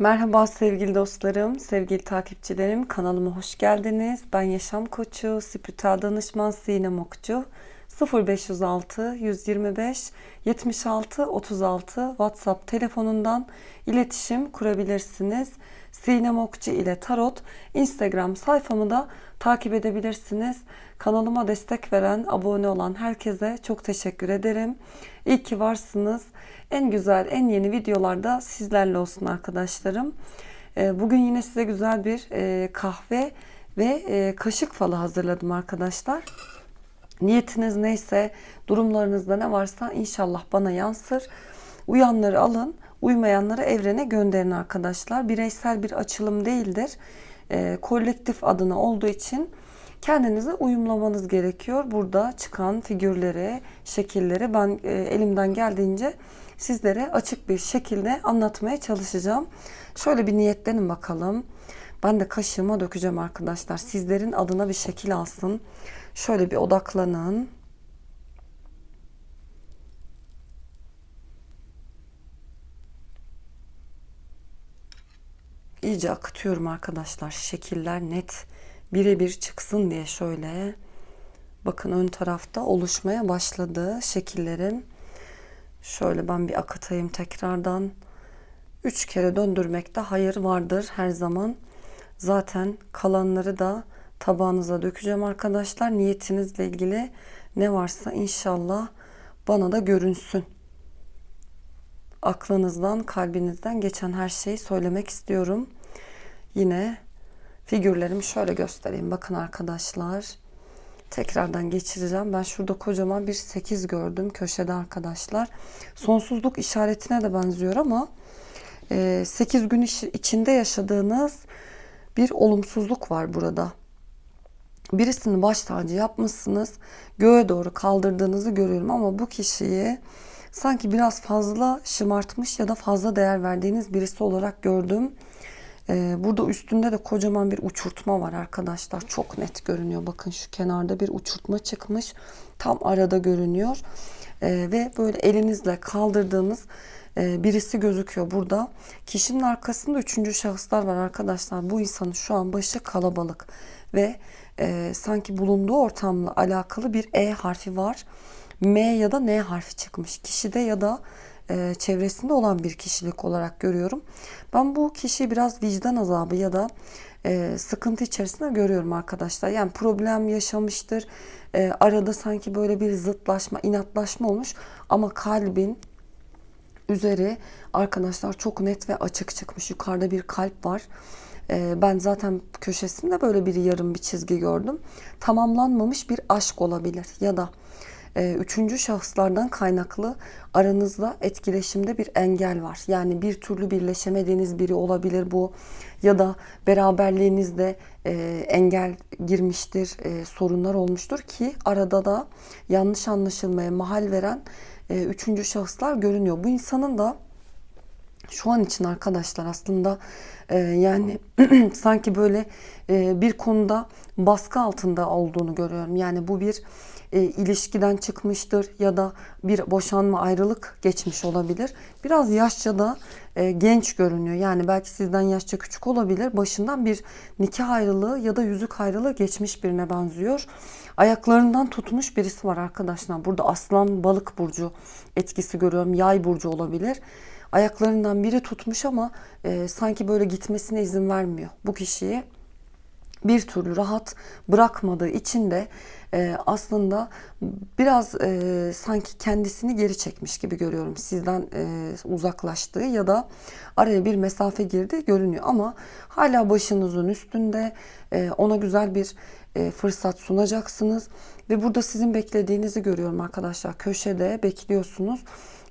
Merhaba sevgili dostlarım, sevgili takipçilerim. Kanalıma hoş geldiniz. Ben Yaşam Koçu, spiritüel danışman Sinem Okçu. 0506 125 76 36 WhatsApp telefonundan iletişim kurabilirsiniz. Sinem Okçu ile Tarot Instagram sayfamı da takip edebilirsiniz. Kanalıma destek veren, abone olan herkese çok teşekkür ederim. İyi ki varsınız. En güzel, en yeni videolarda sizlerle olsun arkadaşlarım. Ee, Bugün yine size güzel bir e, kahve ve e, kaşık falı hazırladım arkadaşlar. Niyetiniz neyse, durumlarınızda ne varsa inşallah bana yansır. Uyanları alın, uymayanları evrene gönderin arkadaşlar. Bireysel bir açılım değildir. E, kolektif adına olduğu için kendinize uyumlamanız gerekiyor. Burada çıkan figürleri, şekilleri ben e, elimden geldiğince sizlere açık bir şekilde anlatmaya çalışacağım. Şöyle bir niyetlenin bakalım. Ben de kaşığıma dökeceğim arkadaşlar. Sizlerin adına bir şekil alsın. Şöyle bir odaklanın. İyice akıtıyorum arkadaşlar. Şekiller net birebir çıksın diye şöyle. Bakın ön tarafta oluşmaya başladı şekillerim. Şöyle ben bir akıtayım tekrardan. Üç kere döndürmekte hayır vardır her zaman. Zaten kalanları da tabağınıza dökeceğim arkadaşlar. Niyetinizle ilgili ne varsa inşallah bana da görünsün. Aklınızdan, kalbinizden geçen her şeyi söylemek istiyorum. Yine figürlerimi şöyle göstereyim. Bakın arkadaşlar. Tekrardan geçireceğim. Ben şurada kocaman bir 8 gördüm köşede arkadaşlar. Sonsuzluk işaretine de benziyor ama 8 gün içinde yaşadığınız bir olumsuzluk var burada. Birisini baş tacı yapmışsınız. Göğe doğru kaldırdığınızı görüyorum ama bu kişiyi sanki biraz fazla şımartmış ya da fazla değer verdiğiniz birisi olarak gördüm. Ee, burada üstünde de kocaman bir uçurtma var arkadaşlar. Çok net görünüyor. Bakın şu kenarda bir uçurtma çıkmış. Tam arada görünüyor. Ee, ve böyle elinizle kaldırdığınız e, birisi gözüküyor burada. Kişinin arkasında üçüncü şahıslar var arkadaşlar. Bu insanın şu an başı kalabalık ve e, sanki bulunduğu ortamla alakalı bir E harfi var. M ya da N harfi çıkmış. Kişide ya da e, çevresinde olan bir kişilik olarak görüyorum. Ben bu kişiyi biraz vicdan azabı ya da e, sıkıntı içerisinde görüyorum arkadaşlar. Yani problem yaşamıştır. E, arada sanki böyle bir zıtlaşma, inatlaşma olmuş ama kalbin üzeri arkadaşlar çok net ve açık çıkmış. Yukarıda bir kalp var. Ben zaten köşesinde böyle bir yarım bir çizgi gördüm. Tamamlanmamış bir aşk olabilir ya da üçüncü şahıslardan kaynaklı aranızda etkileşimde bir engel var. Yani bir türlü birleşemediğiniz biri olabilir bu ya da beraberliğinizde e, engel girmiştir, e, sorunlar olmuştur ki arada da yanlış anlaşılmaya mahal veren e, üçüncü şahıslar görünüyor. Bu insanın da şu an için arkadaşlar aslında e, yani sanki böyle e, bir konuda baskı altında olduğunu görüyorum. Yani bu bir e, ilişkiden çıkmıştır ya da bir boşanma ayrılık geçmiş olabilir. Biraz yaşça da e, genç görünüyor. Yani belki sizden yaşça küçük olabilir. Başından bir nikah ayrılığı ya da yüzük ayrılığı geçmiş birine benziyor. Ayaklarından tutmuş birisi var arkadaşlar. Burada aslan balık burcu etkisi görüyorum. Yay burcu olabilir ayaklarından biri tutmuş ama e, sanki böyle gitmesine izin vermiyor bu kişiyi bir türlü rahat bırakmadığı için de e, aslında biraz e, sanki kendisini geri çekmiş gibi görüyorum. Sizden e, uzaklaştığı ya da araya bir mesafe girdi görünüyor ama hala başınızın üstünde e, ona güzel bir e, fırsat sunacaksınız ve burada sizin beklediğinizi görüyorum arkadaşlar. Köşede bekliyorsunuz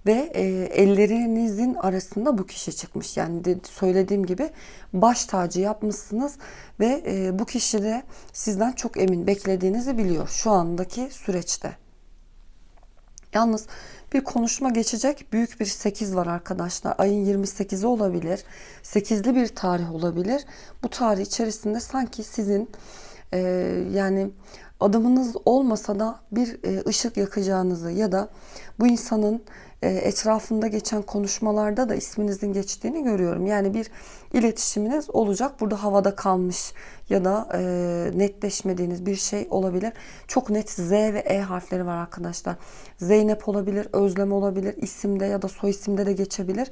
ve e, ellerinizin arasında bu kişi çıkmış. Yani de, söylediğim gibi baş tacı yapmışsınız ve e, bu kişi de sizden çok emin beklediğinizi biliyor şu andaki süreçte. Yalnız bir konuşma geçecek büyük bir 8 var arkadaşlar. Ayın 28'i olabilir. 8'li bir tarih olabilir. Bu tarih içerisinde sanki sizin e, yani adımınız olmasa da bir e, ışık yakacağınızı ya da bu insanın etrafında geçen konuşmalarda da isminizin geçtiğini görüyorum. Yani bir iletişiminiz olacak. Burada havada kalmış ya da e, netleşmediğiniz bir şey olabilir. Çok net Z ve E harfleri var arkadaşlar. Zeynep olabilir, Özlem olabilir, isimde ya da soy isimde de geçebilir.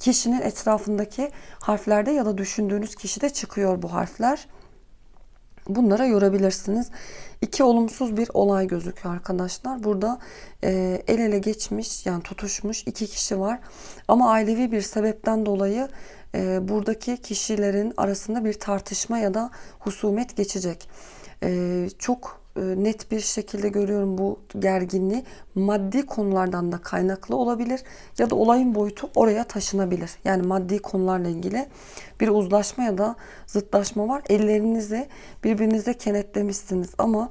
Kişinin etrafındaki harflerde ya da düşündüğünüz kişide çıkıyor bu harfler. Bunlara yorabilirsiniz. İki olumsuz bir olay gözüküyor arkadaşlar. Burada e, el ele geçmiş yani tutuşmuş iki kişi var. Ama ailevi bir sebepten dolayı e, buradaki kişilerin arasında bir tartışma ya da husumet geçecek. E, çok net bir şekilde görüyorum bu gerginliği. Maddi konulardan da kaynaklı olabilir ya da olayın boyutu oraya taşınabilir. Yani maddi konularla ilgili bir uzlaşma ya da zıtlaşma var. Ellerinizi birbirinize kenetlemişsiniz ama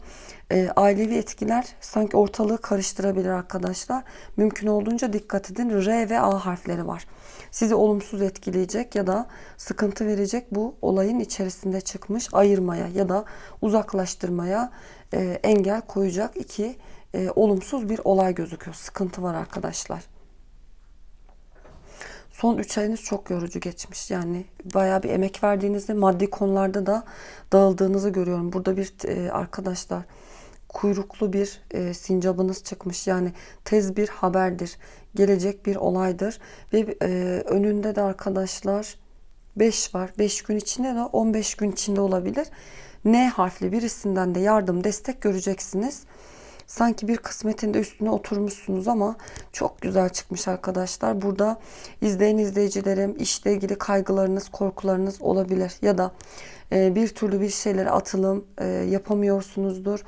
e, ailevi etkiler sanki ortalığı karıştırabilir arkadaşlar. Mümkün olduğunca dikkat edin. R ve A harfleri var. Sizi olumsuz etkileyecek ya da sıkıntı verecek bu olayın içerisinde çıkmış ayırmaya ya da uzaklaştırmaya e, engel koyacak iki e, olumsuz bir olay gözüküyor. Sıkıntı var arkadaşlar. Son 3 ayınız çok yorucu geçmiş. Yani bayağı bir emek verdiğinizi, maddi konularda da dağıldığınızı görüyorum. Burada bir e, arkadaşlar kuyruklu bir e, sincabınız çıkmış. Yani tez bir haberdir. Gelecek bir olaydır. Ve e, önünde de arkadaşlar 5 var. 5 gün içinde de 15 gün içinde olabilir. N harfli birisinden de yardım, destek göreceksiniz. Sanki bir kısmetin de üstüne oturmuşsunuz ama çok güzel çıkmış arkadaşlar. Burada izleyen izleyicilerim işle ilgili kaygılarınız, korkularınız olabilir ya da e, bir türlü bir şeylere atılım e, yapamıyorsunuzdur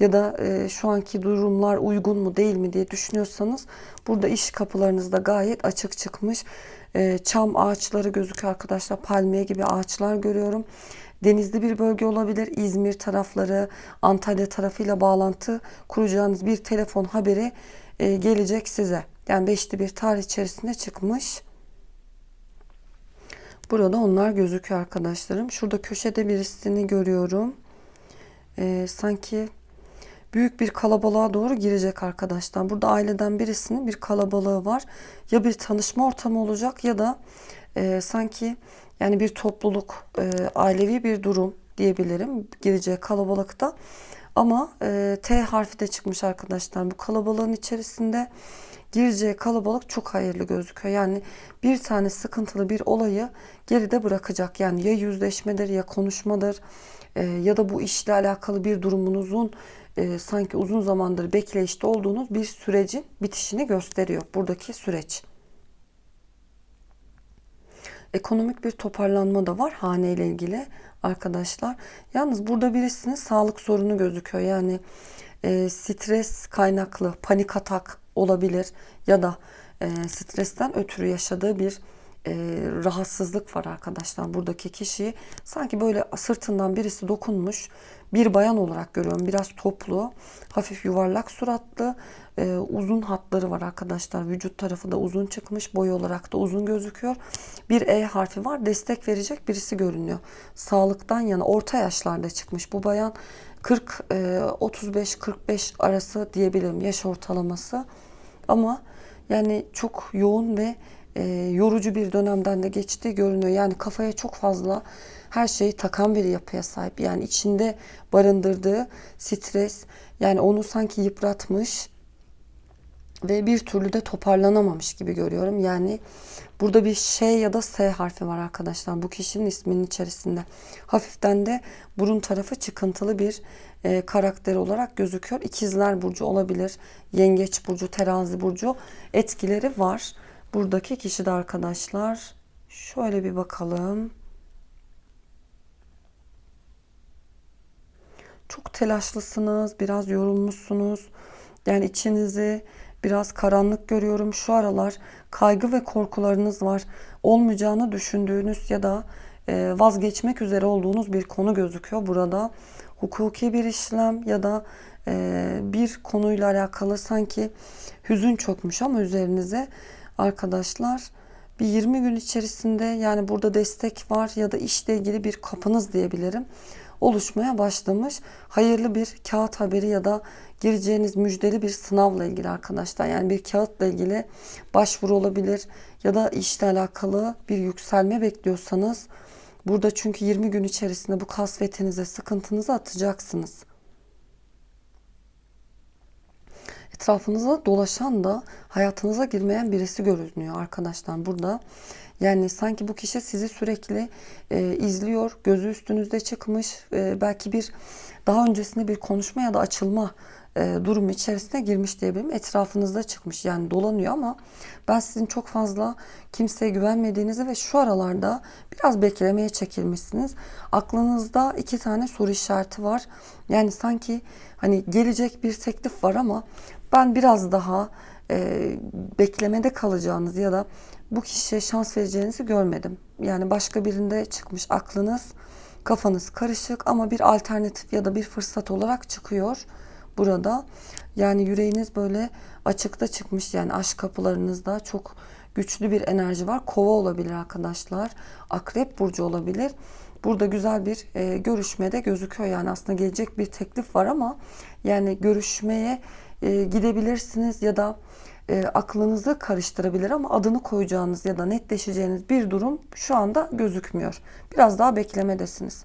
ya da e, şu anki durumlar uygun mu değil mi diye düşünüyorsanız burada iş kapılarınızda gayet açık çıkmış. Çam ağaçları gözüküyor arkadaşlar. Palmiye gibi ağaçlar görüyorum denizli bir bölge olabilir. İzmir tarafları, Antalya tarafıyla bağlantı kuracağınız bir telefon haberi e, gelecek size. Yani beşli bir tarih içerisinde çıkmış. Burada onlar gözüküyor arkadaşlarım. Şurada köşede birisini görüyorum. E, sanki büyük bir kalabalığa doğru girecek arkadaşlar. Burada aileden birisinin bir kalabalığı var. Ya bir tanışma ortamı olacak ya da e, sanki yani bir topluluk, e, ailevi bir durum diyebilirim gireceği kalabalıkta. Ama e, T harfi de çıkmış arkadaşlar. Bu kalabalığın içerisinde gireceği kalabalık çok hayırlı gözüküyor. Yani bir tane sıkıntılı bir olayı geride bırakacak. Yani ya yüzleşmedir ya konuşmadır e, ya da bu işle alakalı bir durumunuzun e, sanki uzun zamandır bekleyişte olduğunuz bir sürecin bitişini gösteriyor buradaki süreç. Ekonomik bir toparlanma da var hane ile ilgili arkadaşlar. Yalnız burada birisinin sağlık sorunu gözüküyor. Yani e, stres kaynaklı panik atak olabilir ya da e, stresten ötürü yaşadığı bir e, rahatsızlık var arkadaşlar buradaki kişiyi. Sanki böyle sırtından birisi dokunmuş bir bayan olarak görüyorum. Biraz toplu, hafif yuvarlak suratlı, e, uzun hatları var arkadaşlar. Vücut tarafı da uzun çıkmış, boy olarak da uzun gözüküyor. Bir E harfi var. Destek verecek birisi görünüyor. Sağlıktan yana orta yaşlarda çıkmış bu bayan. 40 e, 35 45 arası diyebilirim yaş ortalaması. Ama yani çok yoğun ve e, yorucu bir dönemden de geçtiği görünüyor. Yani kafaya çok fazla her şeyi takan bir yapıya sahip. Yani içinde barındırdığı stres yani onu sanki yıpratmış ve bir türlü de toparlanamamış gibi görüyorum. Yani burada bir şey ya da S harfi var arkadaşlar bu kişinin isminin içerisinde. Hafiften de burun tarafı çıkıntılı bir e, karakter olarak gözüküyor. İkizler burcu olabilir, yengeç burcu, terazi burcu etkileri var. Buradaki kişi de arkadaşlar şöyle bir bakalım. Çok telaşlısınız, biraz yorulmuşsunuz. Yani içinizi biraz karanlık görüyorum. Şu aralar kaygı ve korkularınız var. Olmayacağını düşündüğünüz ya da e, vazgeçmek üzere olduğunuz bir konu gözüküyor burada. Hukuki bir işlem ya da e, bir konuyla alakalı sanki hüzün çökmüş ama üzerinize arkadaşlar bir 20 gün içerisinde yani burada destek var ya da işle ilgili bir kapınız diyebilirim oluşmaya başlamış. Hayırlı bir kağıt haberi ya da gireceğiniz müjdeli bir sınavla ilgili arkadaşlar. Yani bir kağıtla ilgili başvuru olabilir ya da işle alakalı bir yükselme bekliyorsanız burada çünkü 20 gün içerisinde bu kasvetinize, sıkıntınızı atacaksınız. Etrafınıza dolaşan da hayatınıza girmeyen birisi görünüyor arkadaşlar burada. Yani sanki bu kişi sizi sürekli e, izliyor, gözü üstünüzde çıkmış, e, belki bir daha öncesinde bir konuşma ya da açılma e, durumu içerisine girmiş diyebilirim. Etrafınızda çıkmış yani dolanıyor ama ben sizin çok fazla kimseye güvenmediğinizi ve şu aralarda biraz beklemeye çekilmişsiniz. Aklınızda iki tane soru işareti var. Yani sanki hani gelecek bir teklif var ama ben biraz daha e, beklemede kalacağınız ya da bu kişiye şans vereceğinizi görmedim. Yani başka birinde çıkmış aklınız, kafanız karışık ama bir alternatif ya da bir fırsat olarak çıkıyor burada. Yani yüreğiniz böyle açıkta çıkmış yani aşk kapılarınızda çok güçlü bir enerji var. Kova olabilir arkadaşlar. Akrep burcu olabilir. Burada güzel bir e, görüşmede gözüküyor. Yani aslında gelecek bir teklif var ama yani görüşmeye e, gidebilirsiniz ya da e, aklınızı karıştırabilir ama adını koyacağınız ya da netleşeceğiniz bir durum şu anda gözükmüyor. Biraz daha beklemedesiniz.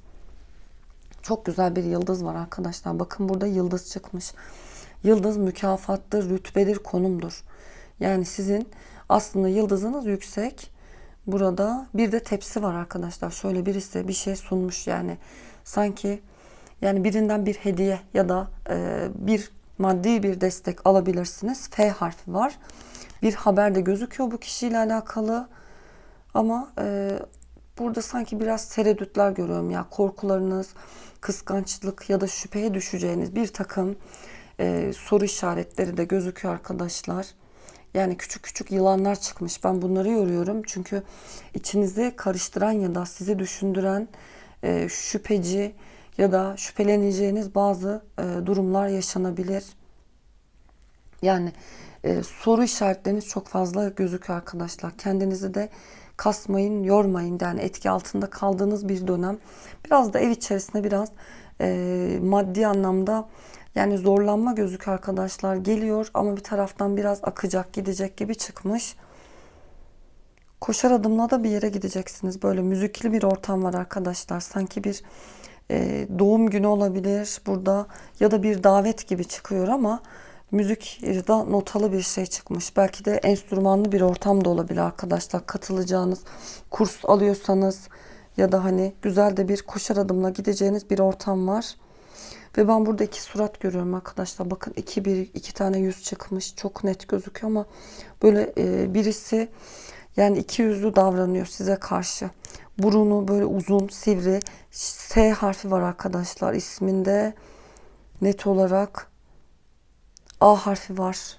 Çok güzel bir yıldız var arkadaşlar. Bakın burada yıldız çıkmış. Yıldız mükafattır, rütbedir, konumdur. Yani sizin aslında yıldızınız yüksek. Burada bir de tepsi var arkadaşlar. Şöyle birisi bir şey sunmuş yani. Sanki yani birinden bir hediye ya da e, bir maddi bir destek alabilirsiniz. F harfi var. Bir haber de gözüküyor bu kişiyle alakalı. Ama e, burada sanki biraz tereddütler görüyorum ya. Korkularınız, kıskançlık ya da şüpheye düşeceğiniz bir takım e, soru işaretleri de gözüküyor arkadaşlar. Yani küçük küçük yılanlar çıkmış. Ben bunları yoruyorum. Çünkü içinizi karıştıran ya da sizi düşündüren e, şüpheci ya da şüpheleneceğiniz bazı e, durumlar yaşanabilir. Yani e, soru işaretleriniz çok fazla gözüküyor arkadaşlar. Kendinizi de kasmayın, yormayın. Yani etki altında kaldığınız bir dönem. Biraz da ev içerisinde biraz e, maddi anlamda yani zorlanma gözük arkadaşlar geliyor ama bir taraftan biraz akacak gidecek gibi çıkmış. Koşar adımla da bir yere gideceksiniz. Böyle müzikli bir ortam var arkadaşlar. Sanki bir e, doğum günü olabilir burada ya da bir davet gibi çıkıyor ama müzik da notalı bir şey çıkmış. Belki de enstrümanlı bir ortam da olabilir arkadaşlar. Katılacağınız kurs alıyorsanız ya da hani güzel de bir koşar adımla gideceğiniz bir ortam var. Ve ben burada iki surat görüyorum arkadaşlar. Bakın iki bir iki tane yüz çıkmış. Çok net gözüküyor ama böyle e, birisi yani iki yüzlü davranıyor size karşı. Burunu böyle uzun, sivri. S harfi var arkadaşlar isminde. Net olarak A harfi var.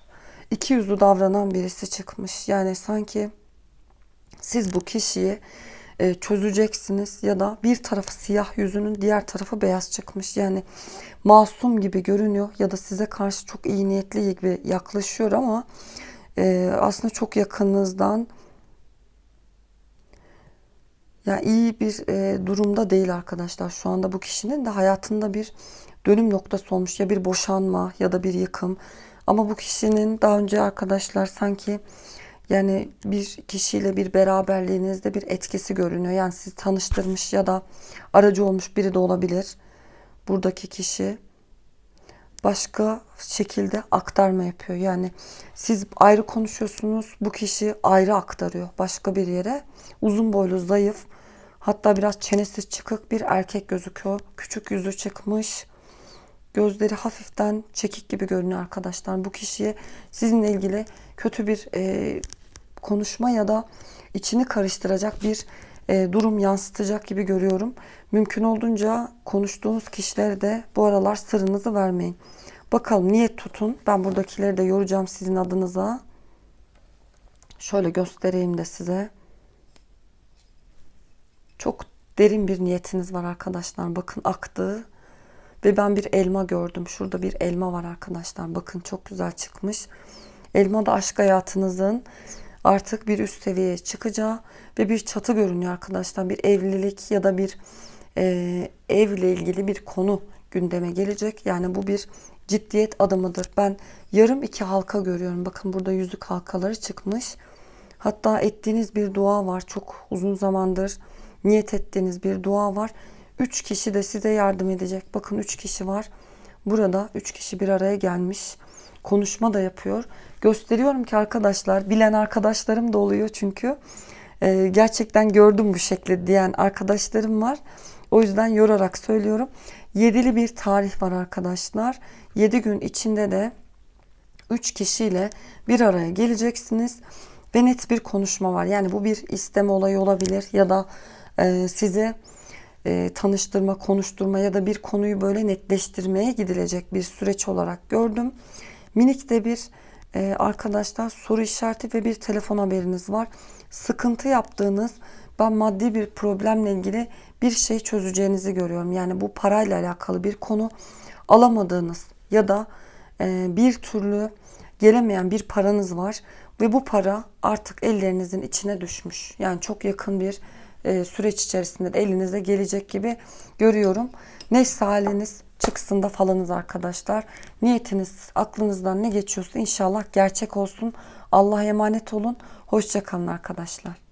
İki yüzlü davranan birisi çıkmış. Yani sanki siz bu kişiyi e, çözeceksiniz ya da bir tarafı siyah yüzünün diğer tarafı beyaz çıkmış. Yani masum gibi görünüyor ya da size karşı çok iyi niyetli gibi yaklaşıyor ama e, aslında çok yakınınızdan yani iyi bir e, durumda değil arkadaşlar. Şu anda bu kişinin de hayatında bir dönüm noktası olmuş. Ya bir boşanma ya da bir yıkım. Ama bu kişinin daha önce arkadaşlar sanki yani bir kişiyle bir beraberliğinizde bir etkisi görünüyor. Yani sizi tanıştırmış ya da aracı olmuş biri de olabilir. Buradaki kişi başka şekilde aktarma yapıyor. Yani siz ayrı konuşuyorsunuz, bu kişi ayrı aktarıyor başka bir yere. Uzun boylu, zayıf, hatta biraz çenesi çıkık bir erkek gözüküyor. Küçük yüzü çıkmış. Gözleri hafiften çekik gibi görünüyor arkadaşlar. Bu kişiye sizinle ilgili kötü bir e, konuşma ya da içini karıştıracak bir e, durum yansıtacak gibi görüyorum. Mümkün olduğunca konuştuğunuz kişilere de bu aralar sırrınızı vermeyin. Bakalım niyet tutun. Ben buradakileri de yoracağım sizin adınıza. Şöyle göstereyim de size. Çok derin bir niyetiniz var arkadaşlar. Bakın aktı. Ve ben bir elma gördüm. Şurada bir elma var arkadaşlar. Bakın çok güzel çıkmış. Elma da aşk hayatınızın artık bir üst seviyeye çıkacağı ve bir çatı görünüyor arkadaşlar. Bir evlilik ya da bir e, evle ilgili bir konu gündeme gelecek. Yani bu bir ciddiyet adımıdır. Ben yarım iki halka görüyorum. Bakın burada yüzük halkaları çıkmış. Hatta ettiğiniz bir dua var. Çok uzun zamandır niyet ettiğiniz bir dua var. Üç kişi de size yardım edecek. Bakın üç kişi var. Burada üç kişi bir araya gelmiş. Konuşma da yapıyor. Gösteriyorum ki arkadaşlar, bilen arkadaşlarım da oluyor çünkü. Ee, gerçekten gördüm bu şekli diyen arkadaşlarım var. O yüzden yorarak söylüyorum. Yedili bir tarih var arkadaşlar. Yedi gün içinde de üç kişiyle bir araya geleceksiniz ve net bir konuşma var. Yani bu bir isteme olayı olabilir ya da e, size e, tanıştırma, konuşturma ya da bir konuyu böyle netleştirmeye gidilecek bir süreç olarak gördüm. Minik de bir e, arkadaşlar soru işareti ve bir telefon haberiniz var. Sıkıntı yaptığınız ben maddi bir problemle ilgili bir şey çözeceğinizi görüyorum. Yani bu parayla alakalı bir konu alamadığınız ya da e, bir türlü gelemeyen bir paranız var ve bu para artık ellerinizin içine düşmüş. Yani çok yakın bir e, süreç içerisinde de elinize gelecek gibi görüyorum. Neyse haliniz çıksın da falanız arkadaşlar. Niyetiniz aklınızdan ne geçiyorsa inşallah gerçek olsun. Allah'a emanet olun. Hoşçakalın arkadaşlar.